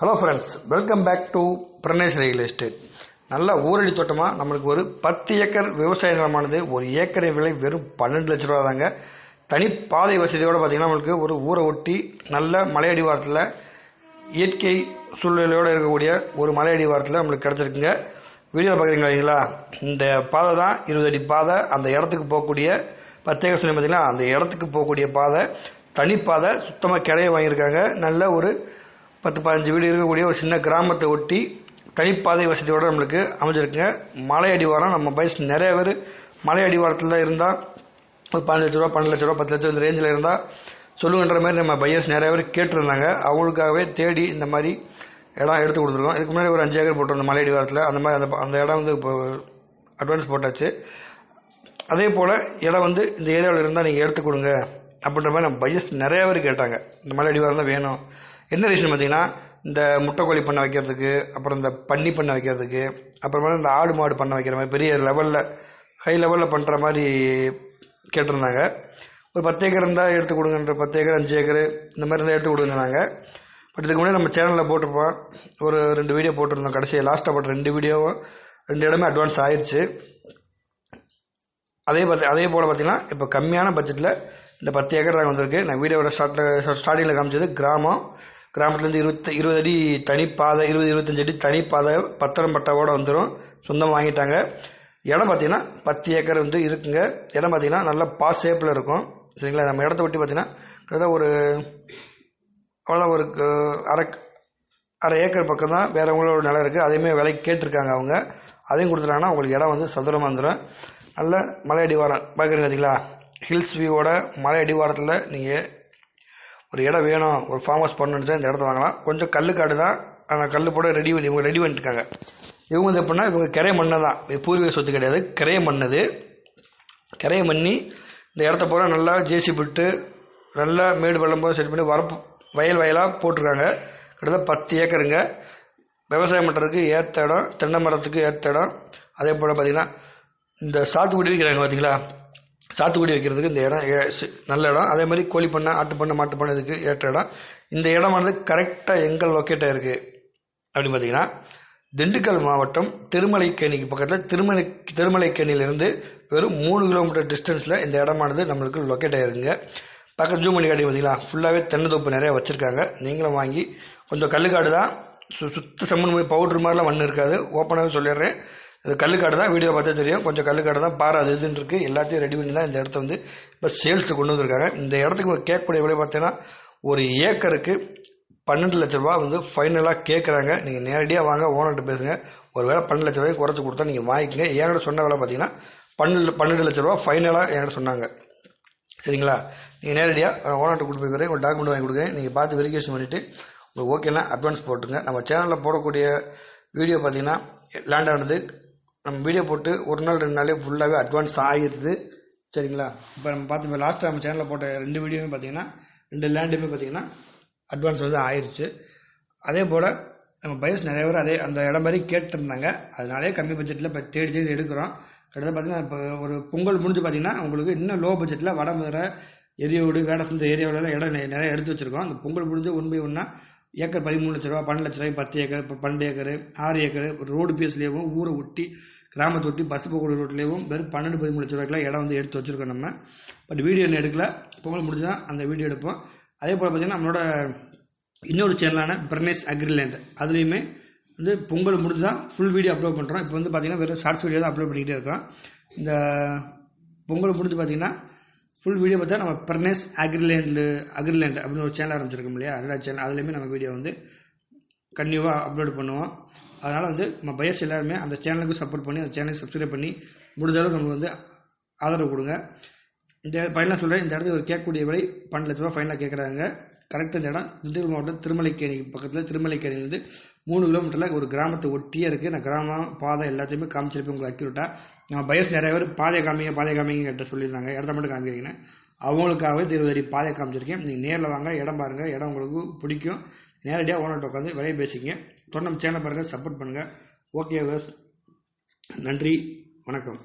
Hello friends welcome back to Pranesh real estate நல்ல ஊரடி தோட்டமாக நம்மளுக்கு ஒரு பத்து ஏக்கர் விவசாய நிலமானது. ஒரு ஏக்கரை விலை வெறும் பன்னெண்டு லட்ச ரூபா தாங்க தனி பாதை வசதியோடு பார்த்தீங்கன்னா நம்மளுக்கு ஒரு ஊரை ஒட்டி நல்ல மலையடிவாரத்தில் இயற்கை சூழ்நிலையோடு இருக்கக்கூடிய ஒரு மலையடிவாரத்தில் நம்மளுக்கு கிடச்சிருக்குங்க. வீடியோ பார்க்குறீங்களா இல்லைங்களா? இந்த பாதை தான் இருபது அடி பாதை. அந்த இடத்துக்கு போகக்கூடிய பத்து ஏக்கர் சொல்லி பார்த்தீங்கன்னா அந்த இடத்துக்கு போகக்கூடிய பாதை தனிப்பாதை சுத்தமாக கிளைய வாங்கியிருக்காங்க. நல்ல ஒரு பத்து பதினஞ்சு வீடு இருக்கக்கூடிய ஒரு சின்ன கிராமத்தை ஒட்டி தனிப்பாதை வசதியோடு நம்மளுக்கு அமைஞ்சிருக்குங்க. மலை அடிவாரம் நம்ம பைஸ் நிறைய பேர் மலை அடிவாரத்தில் தான் இருந்தால் ஒரு பதினஞ்சு லட்ச ரூபா பன்னெண்டு லட்ச ரூபா பத்து லட்சம் இந்த ரேஞ்சில் இருந்தால் சொல்லுங்கன்ற மாதிரி நம்ம பையர்ஸ் நிறைய பேர் கேட்டிருந்தாங்க. அவங்களுக்காகவே தேடி இந்த மாதிரி இடம் எடுத்து கொடுத்துருக்கோம். இதுக்கு முன்னாடி ஒரு அஞ்சு ஏக்கர் போட்டிருந்தோம் மலை அடிவாரத்தில் அந்த மாதிரி அந்த அந்த இடம் வந்து இப்போ அட்வான்ஸ் போட்டாச்சு. அதே போல் இடம் வந்து இந்த ஏரியாவில் இருந்தால் நீங்கள் எடுத்து கொடுங்க அப்படின்ற மாதிரி நம்ம பையர்ஸ் நிறைய பேர் கேட்டாங்க. இந்த மலை அடிவாரம் தான் வேணும். என்ன ரீசன் பார்த்தீங்கன்னா இந்த முட்டைக்கோழி பண்ண வைக்கிறதுக்கு அப்புறம் இந்த பன்னி பண்ண வைக்கிறதுக்கு அப்புறமா இந்த ஆடு மாடு பண்ண வைக்கிற மாதிரி பெரிய லெவலில் ஹை லெவலில் பண்ணுற மாதிரி கேட்டிருந்தாங்க. ஒரு பத்து ஏக்கர் இருந்தால் எடுத்து கொடுங்கன்ற பத்து ஏக்கர் அஞ்சு ஏக்கர் இந்த மாதிரி இருந்தால் எடுத்து கொடுங்க நாங்கள் பட் இதுக்கு முன்னாடி நம்ம சேனலில் போட்டிருப்போம். ஒரு ரெண்டு வீடியோ போட்டிருந்தோம் கடைசியாக லாஸ்ட்டாக போட்ட ரெண்டு வீடியோவும் ரெண்டு இடமே அட்வான்ஸ் ஆயிடுச்சு அதே பார்த்து அதே போல் பார்த்தீங்கன்னா இப்போ கம்மியான பட்ஜெட்டில் இந்த பத்து ஏக்கர் நாங்கள் வந்திருக்கு. நான் வீடியோட ஸ்டார்ட் ஸ்டார்டிங்கில் காமிச்சது கிராமம். கிராமத்துலேருந்து இருபத்தி இருபது அடி தனிப்பாதை இருபது இருபத்தஞ்சி அடி தனிப்பாதை பத்திரம் பட்டாவோட வந்துடும் சொந்தமாக வாங்கிட்டாங்க. இடம் பார்த்தீங்கன்னா பத்து ஏக்கர் வந்து இருக்குங்க. இடம் பார்த்திங்கன்னா நல்லா பாஸ் ஷேப்பில் இருக்கும். சரிங்களா? நம்ம இடத்த விட்டு பார்த்தீங்கன்னா கிட்டத்தட்ட ஒரு அவ்வளோதான் ஒரு அரை அரை ஏக்கர் பக்கம் தான் வேறவங்களோட நிலம் இருக்குது அதையுமே விலைக்கு கேட்டிருக்காங்க அவங்க. அதையும் கொடுத்துட்டாங்கன்னா உங்களுக்கு இடம் வந்து சதுரமாக வந்துடும் நல்ல மலையடி வாரம் பார்க்குறீங்க பார்த்தீங்களா ஹில்ஸ் வியூவோட மலை அடிவாரத்தில் நீங்கள் ஒரு இடம் வேணும் ஒரு ஃபார்ம் ஹவுஸ் பண்ணணுன்னு இந்த இடத்த வாங்கலாம். கொஞ்சம் கல்லுக்காடு தான். ஆனால் கல் போட ரெடி பண்ணி இவங்க ரெடி பண்ணிட்டுருக்காங்க. இவங்க வந்து எப்படின்னா இவங்க கிரை மண்ணை தான். இது பூர்வீக சொத்து கிடையாது. கரைய மண் அது கரைய மண்ணி இந்த இடத்த பூரா நல்லா ஜேசி விட்டு நல்லா மேடு பள்ளம் போது செட் பண்ணி வரப்பு வயல் வயலாக போட்டிருக்காங்க. கிட்டத்தட்ட பத்து ஏக்கருங்க. விவசாயம் பண்ணுறதுக்கு ஏற்ற இடம் தென்னை மரத்துக்கு ஏற்ற இடம். அதே போல் பார்த்தீங்கன்னா இந்த சாத்துக்குடி விற்கிறாங்க பார்த்தீங்களா சாத்துக்குடி வைக்கிறதுக்கு இந்த இடம் நல்ல இடம். அதே மாதிரி கோழி பண்ணை ஆட்டு பண்ணை மாட்டு பண்ணை இதுக்கு ஏற்ற இடம். இந்த இடமானது கரெக்டாக எங்கே லொக்கேட் இருக்குது அப்படின்னு பார்த்தீங்கன்னா திண்டுக்கல் மாவட்டம் திருமலைக்கேணிக்கு பக்கத்தில் திருமலை திருமலைக்கேணியிலிருந்து வெறும் மூணு கிலோமீட்டர் டிஸ்டன்ஸில் இந்த இடமானது நம்மளுக்கு லொக்கேட் ஆயிருக்குங்க பக்கத்து ஜூம் பண்ணி காட்டி பார்த்தீங்களா? ஃபுல்லாகவே தென்னந்தோப்பு நிறையா வச்சுருக்காங்க. நீங்களும் வாங்கி கொஞ்சம் கல்லுக்காடு தான். சு சுத்த செம்மண் போய் பவுட்ரு மாதிரிலாம் மண் இருக்காது. ஓப்பனாகவே சொல்லிடுறேன். இது கல்லுக்காடு தான் வீடியோ பார்த்தா தெரியும். கொஞ்சம் கல்லுக்காடு தான் பாறை அது இதுன்னு இருக்குது எல்லாத்தையும் ரெடி பண்ணி தான் இந்த இடத்த வந்து இப்போ சேல்ஸுக்கு கொண்டு வந்திருக்காங்க. இந்த இடத்துக்கு கேட்கக்கூடிய விலை பார்த்தீங்கன்னா ஒரு ஏக்கருக்கு பன்னெண்டு லட்ச ரூபா வந்து ஃபைனலாக கேட்குறாங்க நீங்கள் நேரடியாக வாங்க ஓனர்கிட்ட பேசுங்க. ஒரு வேளை பன்னெண்டு லட்ச ரூபாய்க்கு குறைச்சி கொடுத்தா நீங்கள் வாங்கிக்கங்க. என்கிட்ட சொன்ன விலை பார்த்தீங்கன்னா பன்னெண்டு பன்னெண்டு லட்ச ரூபா ஃபைனலாக என்கிட்ட சொன்னாங்க. சரிங்களா? நீங்கள் நேரடியாக ஓனர்கிட்ட கொடுத்து போய்க்கிறேன் ஒரு டாக்குமெண்ட் வாங்கி கொடுங்க நீங்கள் பார்த்து வெரிஃபிகேஷன் பண்ணிவிட்டு உங்களுக்கு ஓகேனா அட்வான்ஸ் போட்டுங்க நம்ம சேனலில் போடக்கூடிய வீடியோ பார்த்தீங்கன்னா லேண்ட் ஆனது நம்ம வீடியோ போட்டு ஒரு நாள் ரெண்டு நாளே ஃபுல்லாகவே அட்வான்ஸ் ஆகிடுது சரிங்களா? இப்போ நம்ம பார்த்து லாஸ்ட் நம்ம சேனலில் போட்ட ரெண்டு வீடியோவும் பார்த்தீங்கன்னா ரெண்டு லேண்டுமே பார்த்தீங்கன்னா அட்வான்ஸ் வந்து ஆயிடுச்சு அதே போல் நம்ம பயஸ் நிறைய பேர் அதே அந்த இடம் மாதிரி கேட்டிருந்தாங்க. அதனாலே கம்மி பட்ஜெட்டில் இப்போ தேடி தேடி எடுக்கிறோம். கிட்டத்தட்ட பார்த்தீங்கன்னா இப்போ ஒரு பொங்கல் முடிஞ்சு பார்த்தீங்கன்னா உங்களுக்கு இன்னும் லோ பட்ஜெட்டில் வடமதுரை எரியோடு வேடசந்த ஏரியாவிலலாம் இடம் நிறைய எடுத்து வச்சுருக்கோம். அந்த பொங்கல் முடிஞ்சு ஒன் பை ஒன்னாக ஏக்கர் பதிமூணு லட்ச ரூபா பன்னெண்டு லட்ச ரூபாய் பத்து ஏக்கர் இப்போ பன்னெண்டு ஏக்கர் ஆறு ஏக்கர் ரோடு பேஸ்லேயும் ஊரை ஒட்டி கிராமத்தை ஒட்டி பஸ் போக்குவரத்து ரோட்லேயும் வெறும் பன்னெண்டு பதிமூணு லட்ச ரூபாய்க்குலாம் இடம் வந்து எடுத்து வச்சுருக்கோம் நம்ம. பட் வீடியோ இன்னும் எடுக்கல. பொங்கல் முடிஞ்சு தான் அந்த வீடியோ எடுப்போம். அதே போல் பார்த்தீங்கன்னா நம்மளோட இன்னொரு சேனலான பிரனேஷ் அக்ரிலேண்ட் அதுலேயுமே வந்து பொங்கல் முடிஞ்சு தான் ஃபுல் வீடியோ அப்லோட் பண்ணுறோம் இப்போ வந்து பார்த்தீங்கன்னா வெறும் ஷார்ட்ஸ் வீடியோ தான் அப்லோட் பண்ணிக்கிட்டே இருக்கோம். இந்த பொங்கல் முடிஞ்சு பார்த்தீங்கன்னா ஃபுல் வீடியோ பார்த்தா நம்ம பிரனேஷ் அக்ரிலேண்டு அக்ரிலேண்ட் அப்படின்னு ஒரு சேனல் ஆரம்பிச்சிருக்கோம் இல்லையா? அதோட சேனல் அதுலேயுமே நம்ம வீடியோ வந்து கன்டினியூவாக அப்லோட் பண்ணுவோம். அதனால் வந்து நம்ம பயர்ஸ் எல்லாருமே அந்த சேனலுக்கு சப்போர்ட் பண்ணி அந்த சேனலுக்கு சப்ஸ்கிரைப் பண்ணி முடிஞ்சளவுக்கு அளவுக்கு வந்து ஆதரவு கொடுங்க. இந்த ஃபைனலாக சொல்கிறேன் இந்த இடத்துல ஒரு கேட்கக்கூடிய விலை பன்னெண்டு லட்ச ரூபா ஃபைனலாக கேட்குறாங்க. கரெக்டாக இந்த இடம் திண்டுக்கல் மாவட்டம் திருமலைக்கேணி பக்கத்தில் திருமலைக்கேணிலேருந்து மூணு கிலோமீட்டரில் ஒரு கிராமத்தை ஒட்டியே இருக்குது நான் கிராமம் பாதை எல்லாத்தையுமே காமிச்சிருப்பேன் உங்களுக்கு அக்யூரேட்டாக நம்ம பயஸ் நிறைய பேர் பாதை காமிங்க பாதை காமிங்க கிட்ட சொல்லியிருந்தாங்க. இடத்த மட்டும் காமிக்கிறீங்கன்னு. அவங்களுக்காகவே இருபது அடி பாதை காமிச்சிருக்கேன். நீங்கள் நேரில் வாங்க இடம் பாருங்கள் இடம் உங்களுக்கு பிடிக்கும். நேரடியாக ஓனர்கிட்ட உட்காந்து விலையை பேசிக்கங்க. தொடர்ந்து சேனல் பாருங்கள் சப்போர்ட் பண்ணுங்கள் ஓகே நன்றி. வணக்கம்.